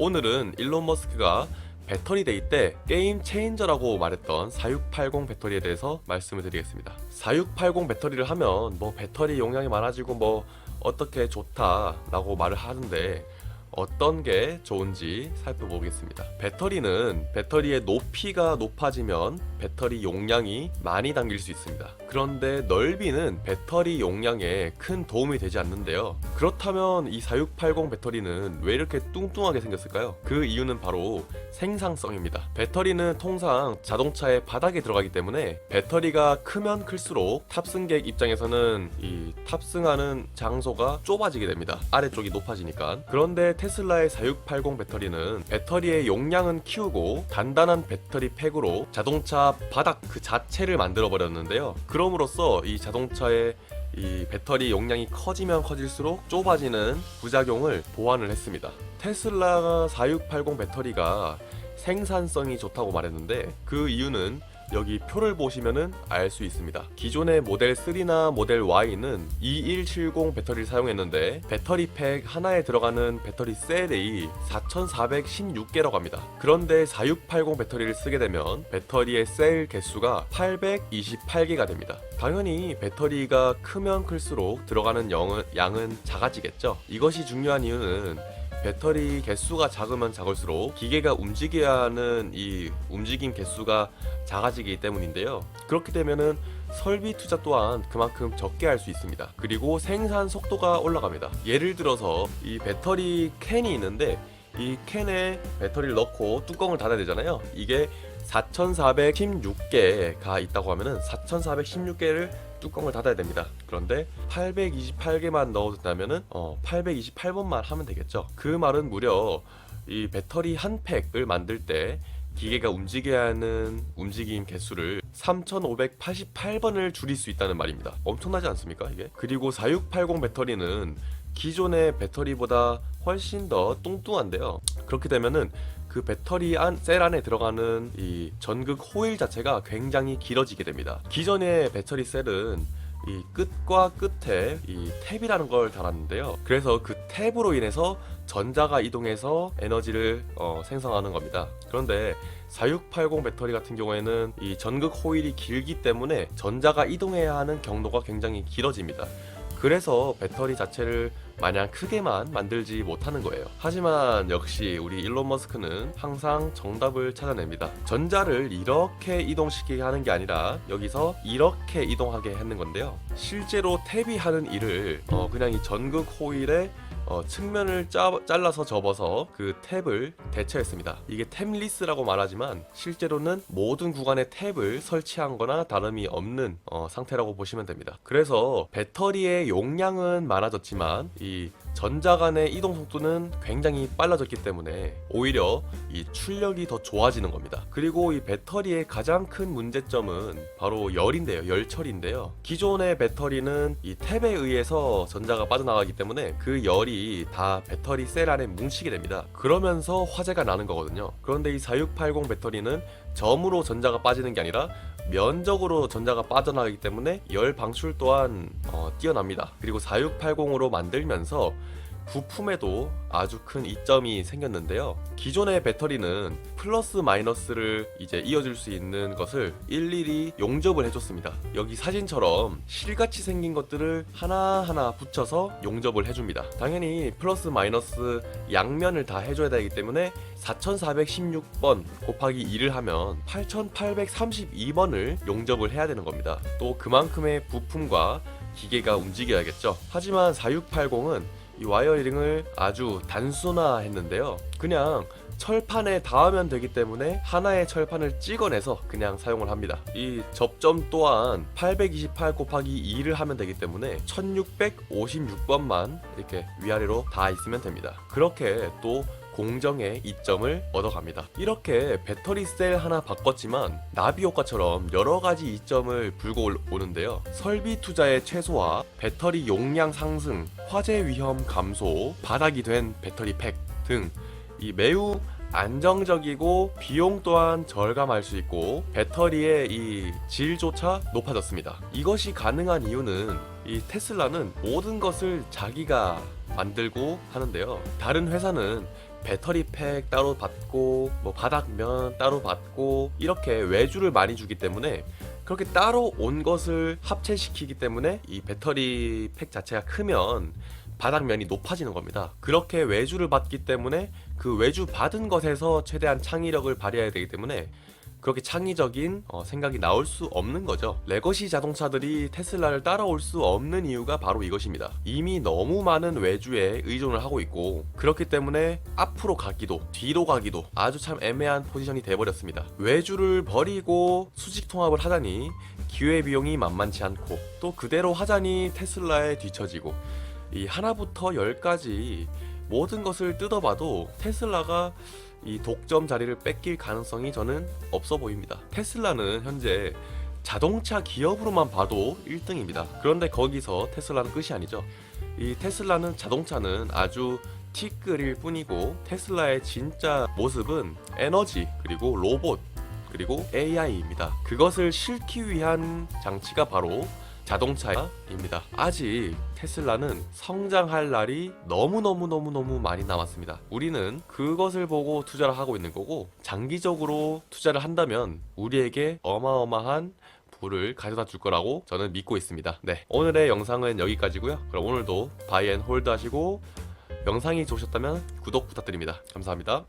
오늘은 일론 머스크가 배터리 데이 때 게임 체인저라고 말했던 4680 배터리에 대해서 말씀을 드리겠습니다. 4680 배터리를 하면 뭐 배터리 용량이 많아지고 뭐 어떻게 좋다라고 말을 하는데 어떤 게 좋은지 살펴보겠습니다. 배터리는 배터리의 높이가 높아지면 배터리 용량이 많이 담길 수 있습니다. 그런데 넓이는 배터리 용량에 큰 도움이 되지 않는데요. 그렇다면 이 4680 배터리는 왜 이렇게 뚱뚱하게 생겼을까요? 그 이유는 바로 생산성입니다. 배터리는 통상 자동차의 바닥에 들어가기 때문에 배터리가 크면 클수록 탑승객 입장에서는 이 탑승하는 장소가 좁아지게 됩니다. 아래쪽이 높아지니까. 그런데 테슬라의 4680 배터리는 배터리의 용량은 키우고 단단한 배터리 팩으로 자동차 바닥 그 자체를 만들어 버렸는데요. 그럼으로써 이 자동차의 이 배터리 용량이 커지면 커질수록 좁아지는 부작용을 보완을 했습니다. 테슬라 4680 배터리가 생산성이 좋다고 말했는데 그 이유는 여기 표를 보시면은 알 수 있습니다. 기존의 모델 3나 모델 Y는 2170 배터리를 사용했는데 배터리 팩 하나에 들어가는 배터리 셀이 4416개라고 합니다. 그런데 4680 배터리를 쓰게 되면 배터리의 셀 개수가 828개가 됩니다. 당연히 배터리가 크면 클수록 들어가는 양은, 작아지겠죠. 이것이 중요한 이유는 배터리 개수가 작으면 작을수록 기계가 움직여야 하는 이 움직임 개수가 작아지기 때문인데요. 그렇게 되면은 설비 투자 또한 그만큼 적게 할 수 있습니다. 그리고 생산 속도가 올라갑니다. 예를 들어서 이 배터리 캔이 있는데 이 캔에 배터리를 넣고 뚜껑을 닫아야 되잖아요. 이게 4,416개가 있다고 하면은 4,416개를 뚜껑을 닫아야 됩니다. 그런데 828개만 넣어둔다면은 어, 828번만 하면 되겠죠. 그 말은 무려 이 배터리 한 팩을 만들 때 기계가 움직여야 하는 움직임 개수를 3588번을 줄일 수 있다는 말입니다. 엄청나지 않습니까, 이게? 그리고 4680 배터리는 기존의 배터리보다 훨씬 더 뚱뚱한데요. 그렇게 되면은 그 배터리 안, 셀 안에 들어가는 이 전극 호일 자체가 굉장히 길어지게 됩니다. 기존의 배터리 셀은 이 끝과 끝에 이 탭이라는 걸 달았는데요. 그래서 그 탭으로 인해서 전자가 이동해서 에너지를 어, 생성하는 겁니다. 그런데 4680 배터리 같은 경우에는 이 전극 호일이 길기 때문에 전자가 이동해야 하는 경로가 굉장히 길어집니다. 그래서 배터리 자체를 마냥 크게만 만들지 못하는 거예요. 하지만 역시 우리 일론 머스크는 항상 정답을 찾아냅니다. 전자를 이렇게 이동시키게 하는 게 아니라 여기서 이렇게 이동하게 하는 건데요. 실제로 탭이 하는 일을 어, 그냥 이 전극 호일에 어, 측면을 짜, 잘라서 접어서 그 탭을 대체했습니다. 이게 탭리스라고 말하지만 실제로는 모든 구간에 탭을 설치한 거나 다름이 없는 어, 상태라고 보시면 됩니다. 그래서 배터리의 용량은 많아졌지만 이 전자 간의 이동 속도는 굉장히 빨라졌기 때문에 오히려 이 출력이 더 좋아지는 겁니다. 그리고 이 배터리의 가장 큰 문제점은 바로 열인데요. 열처리인데요. 기존의 배터리는 이 탭에 의해서 전자가 빠져나가기 때문에 그 열이 다 배터리 셀 안에 뭉치게 됩니다. 그러면서 화재가 나는 거거든요. 그런데 이 4680 배터리는 점으로 전자가 빠지는 게 아니라 면적으로 전자가 빠져나가기 때문에 열 방출 또한 어, 뛰어납니다. 그리고 4680으로 만들면서 부품에도 아주 큰 이점이 생겼는데요. 기존의 배터리는 플러스 마이너스를 이제 이어줄 수 있는 것을 일일이 용접을 해줬습니다. 여기 사진처럼 실같이 생긴 것들을 하나하나 붙여서 용접을 해줍니다. 당연히 플러스 마이너스 양면을 다 해줘야 되기 때문에 4416번 곱하기 2를 하면 8832번을 용접을 해야 되는 겁니다. 또 그만큼의 부품과 기계가 움직여야겠죠. 하지만 4680은 이 와이어링을 아주 단순화 했는데요. 그냥 철판에 닿으면 되기 때문에 하나의 철판을 찍어내서 그냥 사용을 합니다. 이 접점 또한 828 곱하기 2를 하면 되기 때문에 1656번만 이렇게 위아래로 다 있으면 됩니다. 그렇게 또 공정의 이점을 얻어갑니다. 이렇게 배터리 셀 하나 바꿨지만 나비 효과처럼 여러 가지 이점을 불고 올- 오는데요. 설비 투자의 최소화, 배터리 용량 상승, 화재 위험 감소, 바닥이 된 배터리 팩 등 이 매우 안정적이고 비용 또한 절감할 수 있고 배터리의 이 질조차 높아졌습니다. 이것이 가능한 이유는 이 테슬라는 모든 것을 자기가 만들고 하는데요. 다른 회사는 배터리 팩 따로 받고 뭐 바닥면 따로 받고 이렇게 외주를 많이 주기 때문에 그렇게 따로 온 것을 합체시키기 때문에 이 배터리 팩 자체가 크면 바닥면이 높아지는 겁니다. 그렇게 외주를 받기 때문에 그 외주 받은 것에서 최대한 창의력을 발휘해야 되기 때문에 그렇게 창의적인 어, 생각이 나올 수 없는 거죠. 레거시 자동차들이 테슬라를 따라올 수 없는 이유가 바로 이것입니다. 이미 너무 많은 외주에 의존을 하고 있고 그렇기 때문에 앞으로 가기도 뒤로 가기도 아주 참 애매한 포지션이 돼버렸습니다. 외주를 버리고 수직 통합을 하자니 기회 비용이 만만치 않고 또 그대로 하자니 테슬라에 뒤처지고 이 하나부터 열까지 모든 것을 뜯어봐도 테슬라가 이 독점 자리를 뺏길 가능성이 저는 없어 보입니다. 테슬라는 현재 자동차 기업으로만 봐도 1등입니다. 그런데 거기서 테슬라는 끝이 아니죠. 이 테슬라는 자동차는 아주 티끌일 뿐이고 테슬라의 진짜 모습은 에너지 그리고 로봇 그리고 AI입니다. 그것을 실기 위한 장치가 바로 자동차입니다. 아직 테슬라는 성장할 날이 너무너무너무너무 많이 남았습니다. 우리는 그것을 보고 투자를 하고 있는 거고 장기적으로 투자를 한다면 우리에게 어마어마한 부를 가져다 줄 거라고 저는 믿고 있습니다. 네. 오늘의 영상은 여기까지고요. 그럼 오늘도 바이 앤 홀드 하시고 영상이 좋으셨다면 구독 부탁드립니다. 감사합니다.